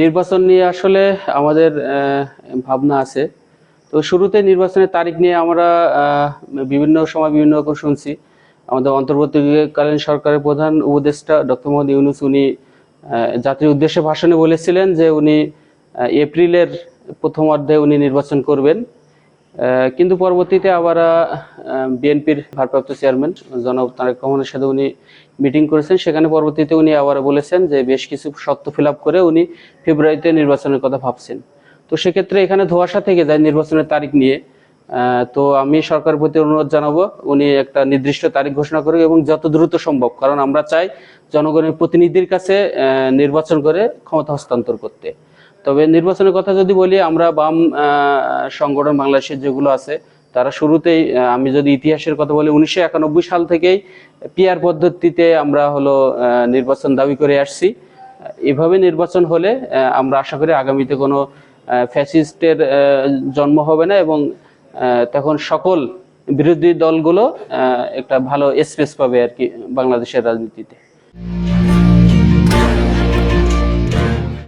নির্বাচন নিয়ে আসলে আমাদের ভাবনা আছে। তো শুরুতে নির্বাচনের তারিখ নিয়ে আমরা বিভিন্ন সময় বিভিন্ন রকম শুনছি। আমাদের অন্তর্বর্তীকালীন সরকারের প্রধান উপদেষ্টা ডক্টর মোহাম্মদ ইউনুস উনি জাতির উদ্দেশ্যে ভাষণে বলেছিলেন যে উনি এপ্রিলের প্রথম অর্ধে উনি নির্বাচন করবেন। কিন্তু পরবর্তীতে আবার বিএনপির ভারপ্রাপ্ত চেয়ারম্যান জনাব তারেক রহমানের সাথে উনি মিটিং করেছেন। সেখানে পরবর্তীতে উনি আবার বলেছেন যে বেশ কিছু শর্ত ফিল করে উনি ফেব্রুয়ারিতে নির্বাচনের কথা ভাবছেন। তো সেক্ষেত্রে এখানে ধোয়াশা থেকে যায় নির্বাচনের তারিখ নিয়ে। তো আমি সরকারের প্রতি অনুরোধ জানাব, উনি একটা নির্দিষ্ট তারিখ ঘোষণা করুক এবং যত দ্রুত সম্ভব, কারণ আমরা চাই জনগণের প্রতিনিধির কাছে নির্বাচন করে ক্ষমতা হস্তান্তর করতে। তবে নির্বাচনের কথা যদি বলি, আমরা বাম সংগঠন বাংলাদেশের যেগুলো আছে, তারা শুরুতেই আমি যদি ইতিহাসের কথা বলি, উনিশশো একানব্বই সাল থেকেই পিআর পদ্ধতিতে আমরা হলো নির্বাচন দাবি করে আসছি। এভাবে নির্বাচন হলে আমরা আশা করি আগামীতে কোনো ফ্যাসিস্টের জন্ম হবে না এবং তখন সকল বিরোধী দলগুলো একটা ভালো স্পেস পাবে আর কি বাংলাদেশের রাজনীতিতে।